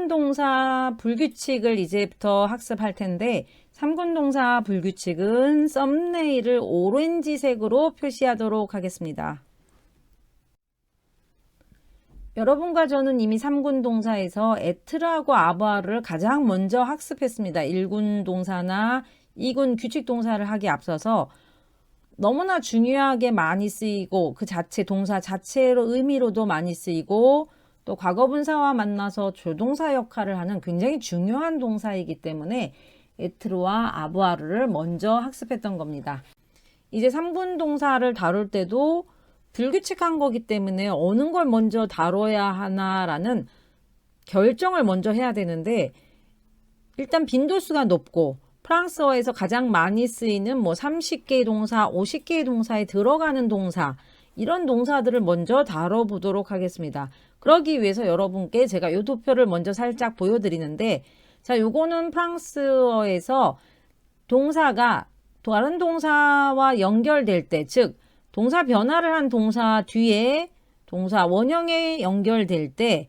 삼군 동사 불규칙을 이제부터 학습할 텐데 삼군 동사 불규칙은 썸네일을 오렌지색으로 표시하도록 하겠습니다. 여러분과 저는 이미 3군 동사에서 에트라고 아부아를 가장 먼저 학습했습니다. 1군 동사나 2군 규칙 동사를 하기 앞서서 너무나 중요하게 많이 쓰이고 그 자체 동사 자체로 의미로도 많이 쓰이고 또 과거 분사와 만나서 조동사 역할을 하는 굉장히 중요한 동사이기 때문에 에트로와 아부아르를 먼저 학습했던 겁니다. 이제 3군 동사를 다룰 때도 불규칙한 거기 때문에 어느 걸 먼저 다뤄야 하나라는 결정을 먼저 해야 되는데 일단 빈도수가 높고 프랑스어에서 가장 많이 쓰이는 뭐 30개의 동사, 50개의 동사에 들어가는 동사 이런 동사들을 먼저 다뤄보도록 하겠습니다. 그러기 위해서 여러분께 제가 요 도표를 먼저 살짝 보여드리는데 자 요거는 프랑스어에서 동사가 다른 동사와 연결될 때, 즉 동사 변화를 한 동사 뒤에 동사 원형에 연결될 때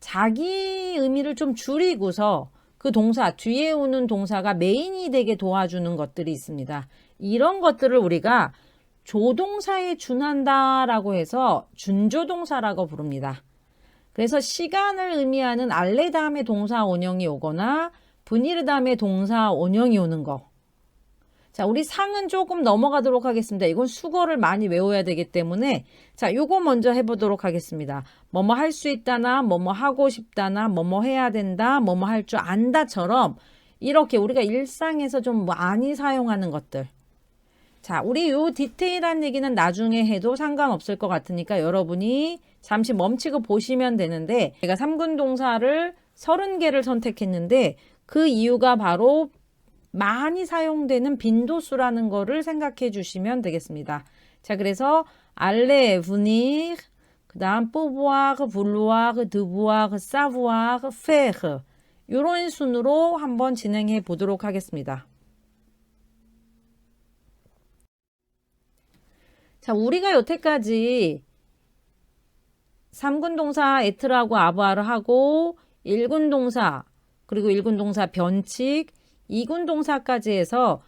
자기 의미를 좀 줄이고서 그 동사 뒤에 오는 동사가 메인이 되게 도와주는 것들이 있습니다. 이런 것들을 우리가 조동사에 준한다라고 해서 준조동사라고 부릅니다. 그래서 시간을 의미하는 알레 다음에 동사 원형이 오거나 분이르 다음에 동사 원형이 오는 거. 자, 우리 상은 조금 넘어가도록 하겠습니다. 이건 수거를 많이 외워야 되기 때문에 자, 요거 먼저 해보도록 하겠습니다. 뭐뭐 할 수 있다나, 뭐뭐 하고 싶다나, 뭐뭐 해야 된다, 뭐뭐 할 줄 안다처럼 이렇게 우리가 일상에서 좀 많이 사용하는 것들. 자, 우리 요 디테일한 얘기는 나중에 해도 상관없을 것 같으니까 여러분이 잠시 멈추고 보시면 되는데 제가 3군 동사를 30개를 선택했는데 그 이유가 바로 많이 사용되는 빈도수라는 거를 생각해 주시면 되겠습니다. 자, 그래서 알레, 분이, 그 다음 뽀부아르, 블루아르, 드부아르, 사부아르, 페르 이런 순으로 한번 진행해 보도록 하겠습니다. 자, 우리가 여태까지 3군 동사 에트라고 아부아를 하고 1군 동사 그리고 1군 동사 변칙 2군 동사까지 해서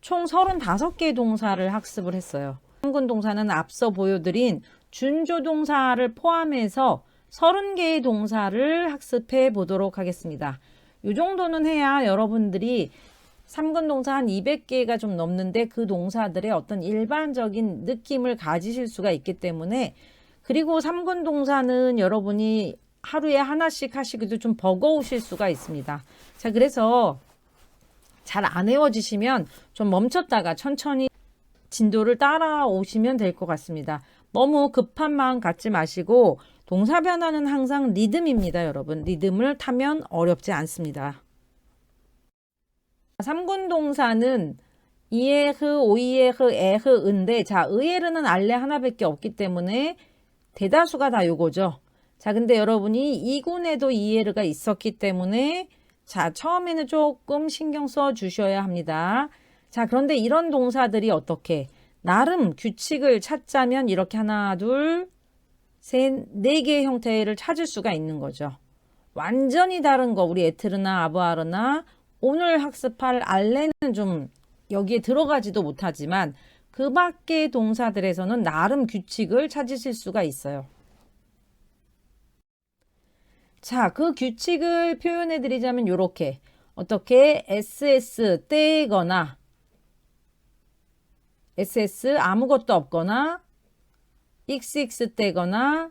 총 35개의 동사를 학습을 했어요. 3군 동사는 앞서 보여드린 준조 동사를 포함해서 30개의 동사를 학습해 보도록 하겠습니다. 이 정도는 해야 여러분들이 3군 동사 한 200개가 좀 넘는데 그 동사들의 어떤 일반적인 느낌을 가지실 수가 있기 때문에 그리고 3군 동사는 여러분이 하루에 하나씩 하시기도 좀 버거우실 수가 있습니다. 자, 그래서 잘 안 외워지시면 좀 멈췄다가 천천히 진도를 따라오시면 될 것 같습니다. 너무 급한 마음 갖지 마시고 동사 변화는 항상 리듬입니다, 여러분. 리듬을 타면 어렵지 않습니다. 3군 동사는 이에흐, 오이에흐, 에흐, 은데 자, 의에르는 알레 하나밖에 없기 때문에 대다수가 다 요거죠. 자, 근데 여러분이 2군에도 이에르가 있었기 때문에 자, 처음에는 조금 신경 써 주셔야 합니다. 자, 그런데 이런 동사들이 어떻게 나름 규칙을 찾자면 이렇게 하나, 둘, 셋, 네 개의 형태를 찾을 수가 있는 거죠. 완전히 다른 거 우리 에트르나 아부아르나 오늘 학습할 알레는 좀 여기에 들어가지도 못하지만 그 밖의 동사들에서는 나름 규칙을 찾으실 수가 있어요. 자, 그 규칙을 표현해 드리자면 이렇게 어떻게 SS 떼거나 SS 아무것도 없거나 XX 떼거나 으,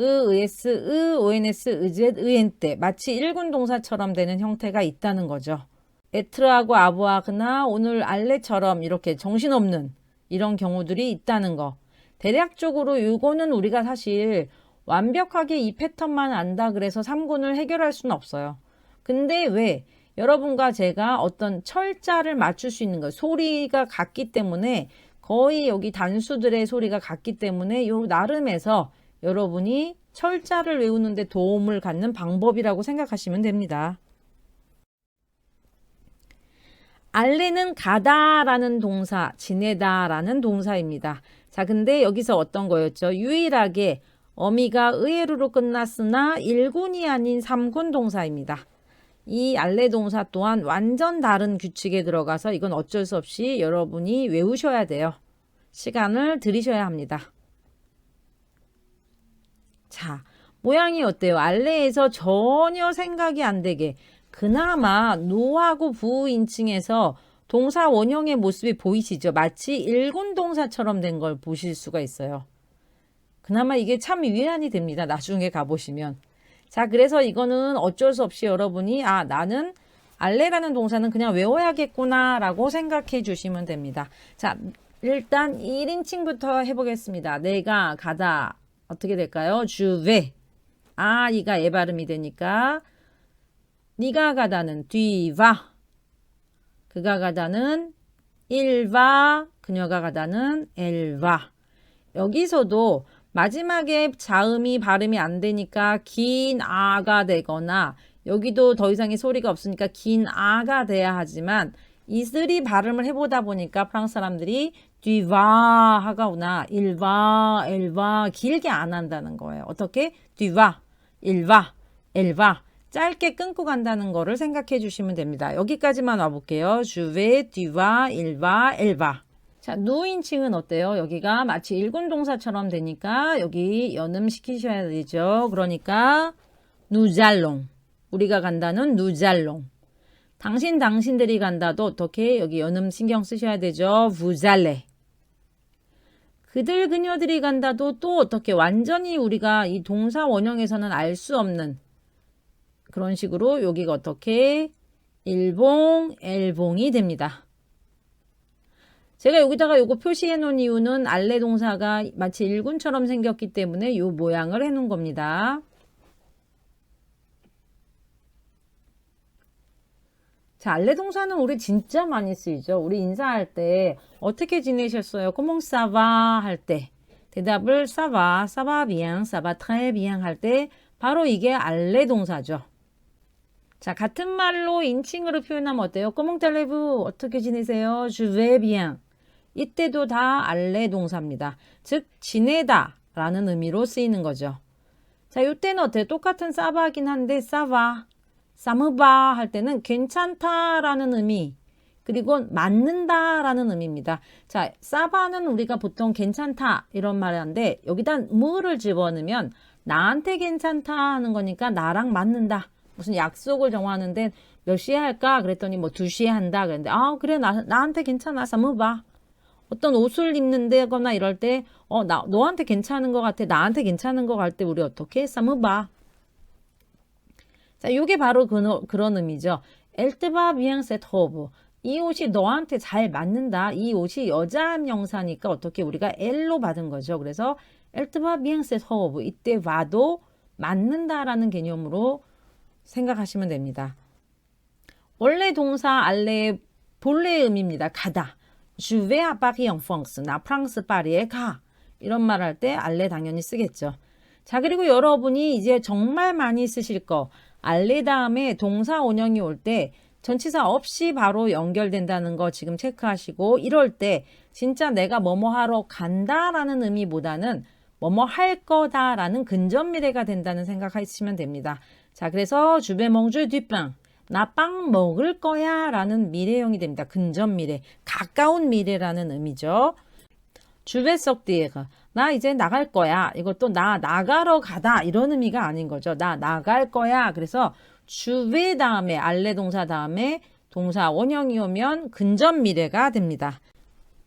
의스, 으, ONS, 의젯, 의엔 때 마치 일군 동사처럼 되는 형태가 있다는 거죠. 에트라고 아부아그나 오늘 알레처럼 이렇게 정신없는 이런 경우들이 있다는 거. 대략적으로 이거는 우리가 사실 완벽하게 이 패턴만 안다 그래서 3군을 해결할 수는 없어요. 근데 왜 여러분과 제가 어떤 철자를 맞출 수 있는 거 소리가 같기 때문에 거의 여기 단수들의 소리가 같기 때문에 요 나름에서 여러분이 철자를 외우는데 도움을 갖는 방법이라고 생각하시면 됩니다. 알레는 가다라는 동사, 지내다라는 동사입니다. 자, 근데 여기서 어떤 거였죠? 유일하게 어미가 의외로 끝났으나 1군이 아닌 3군 동사입니다. 이 알레 동사 또한 완전 다른 규칙에 들어가서 이건 어쩔 수 없이 여러분이 외우셔야 돼요. 시간을 들이셔야 합니다. 자, 모양이 어때요? 알레에서 전혀 생각이 안 되게 그나마 노하고 부인칭에서 동사 원형의 모습이 보이시죠? 마치 일군 동사처럼 된 걸 보실 수가 있어요. 그나마 이게 참 위안이 됩니다. 나중에 가보시면. 자, 그래서 이거는 어쩔 수 없이 여러분이 아, 나는 알레라는 동사는 그냥 외워야겠구나 라고 생각해 주시면 됩니다. 자, 일단 1인칭부터 해보겠습니다. 내가 가다 어떻게 될까요? 주베 아, 이가 에 발음이 되니까 네가 가다는 뒤와 그가 가다는 일와 그녀가 가다는 엘와 여기서도 마지막에 자음이 발음이 안 되니까 긴 아가 되거나 여기도 더 이상의 소리가 없으니까 긴 아가 돼야 하지만 이 쓰리 발음을 해보다 보니까 프랑스 사람들이 뒤와 하가구나 일와 엘와 길게 안 한다는 거예요. 어떻게? 뒤와 일와 엘와 짧게 끊고 간다는 거를 생각해 주시면 됩니다. 여기까지만 와볼게요. 주베, 뒤와, 일와, 엘바. 자, 누인칭은 어때요? 여기가 마치 일군 동사처럼 되니까 여기 연음 시키셔야 되죠. 그러니까 누잘롱. 우리가 간다는 누잘롱. 당신, 당신들이 간다도 어떻게 여기 연음 신경 쓰셔야 되죠. 부잘레. 그들, 그녀들이 간다도 또 어떻게 완전히 우리가 이 동사 원형에서는 알 수 없는 그런 식으로 여기가 어떻게 일봉, 엘봉이 됩니다. 제가 여기다가 요거 표시해 놓은 이유는 알레 동사가 마치 일군처럼 생겼기 때문에 요 모양을 해 놓은 겁니다. 자, 알레 동사는 우리 진짜 많이 쓰이죠. 우리 인사할 때 어떻게 지내셨어요? ça va 할 때. 대답을 va bien, ça va très bien 할때 바로 이게 알레 동사죠. 자, 같은 말로 인칭으로 표현하면 어때요? 꼬몽 달레브 어떻게 지내세요? 주베 비앙. 이때도 다 알레 동사입니다. 즉 지내다 라는 의미로 쓰이는 거죠. 자, 이때는 어때요? 똑같은 싸바긴 한데 싸바, 싸무바 할 때는 괜찮다라는 의미 그리고 맞는다라는 의미입니다. 자, 싸바는 우리가 보통 괜찮다 이런 말을 하는데 여기다 무를 집어넣으면 나한테 괜찮다 하는 거니까 나랑 맞는다. 무슨 약속을 정하는데 몇 시에 할까? 그랬더니 뭐 2시에 한다. 그랬는데 아 그래 나, 나한테 괜찮아. 사무봐. 어떤 옷을 입는데거나 이럴 때 어 나 너한테 괜찮은 것 같아. 나한테 괜찮은 것때 우리 어떻게 사무봐. 자, 요게 바로 그, 그런 의미죠. 엘트바 비앙세 터브. 이 옷이 너한테 잘 맞는다. 이 옷이 여자 명사니까 어떻게 우리가 엘로 받은 거죠. 그래서 엘트바 비앙세 터브. 이때 봐도 맞는다라는 개념으로 생각하시면 됩니다. 원래 동사 알레의 본래 의미입니다. 가다. Paris en France. 나 프랑스 파리에 가. 이런 말 할 때 알레 당연히 쓰겠죠. 자, 그리고 여러분이 이제 정말 많이 쓰실 거. 알레 다음에 동사 원형이 올 때 전치사 없이 바로 연결된다는 거 지금 체크하시고 이럴 때 진짜 내가 뭐뭐 하러 간다라는 의미보다는 뭐뭐 할 거다라는 근접 미래가 된다는 생각하시면 됩니다. 자, 그래서 주베 멍줄 뒷빵. 나빵 먹을 거야 라는 미래형이 됩니다. 근접 미래. 가까운 미래라는 의미죠. 주베 썩디에가. 나 이제 나갈 거야. 이것도 나 나가러 가다. 이런 의미가 아닌 거죠. 나 나갈 거야. 그래서 주베 다음에 알레 동사 다음에 동사 원형이 오면 근접 미래가 됩니다.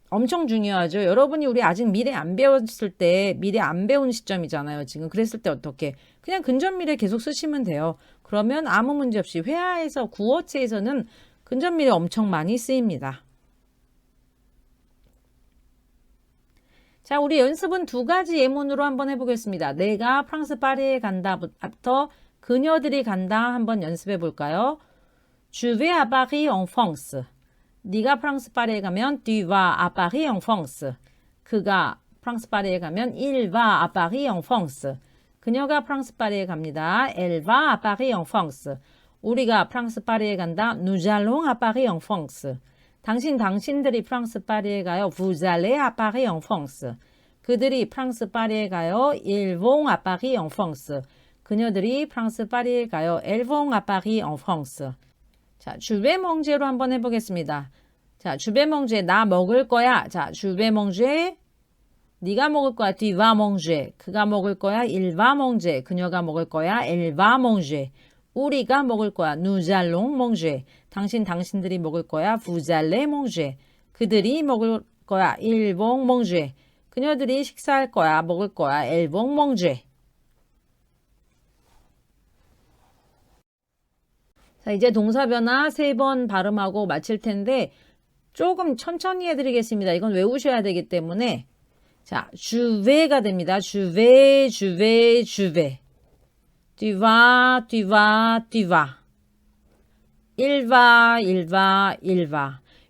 엄청 중요하죠. 여러분이 우리 아직 미래 안 배웠을 때 미래 안 배운 시점이잖아요. 지금 그랬을 때 어떻게 그냥 근접 미래 계속 쓰시면 돼요. 그러면 아무 문제 없이 회화에서 구어체에서는 근접 미래 엄청 많이 쓰입니다. 자, 우리 연습은 두 가지 예문으로 한번 해보겠습니다. 내가 프랑스 파리에 간다부터 그녀들이 간다 한번 연습해 볼까요? Je vais à Paris en France. 네가 프랑스 파리에 가면 tu vas à Paris en France. 그가 프랑스 파리에 가면 il va à Paris en France. 그녀가 프랑스 파리에 갑니다. Elle va à Paris en France. 우리가 프랑스 파리에 간다. Nous allons à Paris en France. 당신 당신들이 프랑스 파리에 가요. Vous allez à Paris en France. 그들이 프랑스 파리에 가요. Ils vont à Paris en France. 그녀들이 프랑스 파리에 가요. Elles vont à Paris en France. 자, 주베멍제로 한번 해보겠습니다. 자, 주베멍제 나 먹을 거야. 자, 주베멍제 네가 먹을 거야. Tu vas manger. 그가 먹을 거야. Il va manger. 그녀가 먹을 거야. Elle va manger. 우리가 먹을 거야. Nous allons manger. 당신 당신들이 먹을 거야. Vous allez manger. 그들이 먹을 거야. Ils vont manger. 그녀들이 식사할 거야. 먹을 거야. Elles vont manger. 자, 이제 동사 변화 세 번 발음하고 마칠 텐데 조금 천천히 해드리겠습니다. 이건 외우셔야 되기 때문에 자, 주베가 됩니다. 주베, 주베, 주베. Tu vas, tu vas, tu.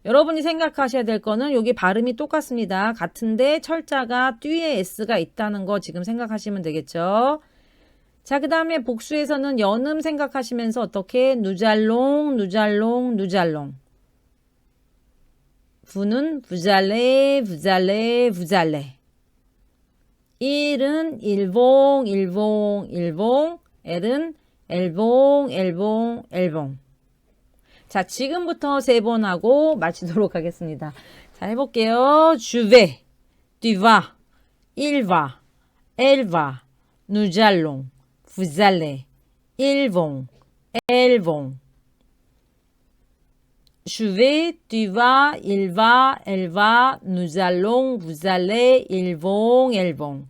여러분이 생각하셔야 될 거는 여기 발음이 똑같습니다. 같은데 철자가 뒤에 s가 있다는 거 지금 생각하시면 되겠죠. 자, 그 다음에 복수에서는 연음 생각하시면서 어떻게 누잘롱, 누잘롱, 누잘롱. 부는 부잘레, 부잘레, 부잘레. 일은 일봉, 일봉, 일봉. 엘은 엘봉, 엘봉, 엘봉. 자, 지금부터 세 번 하고 마치도록 하겠습니다. 자, 해볼게요. 주베, vais, tu vas, il va, elle va, nous allons, vous allez, ils vont, elles vont.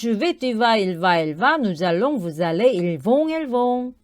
Je vais, tu vas, il va, elle va, nous allons, vous allez, ils vont, elles vont.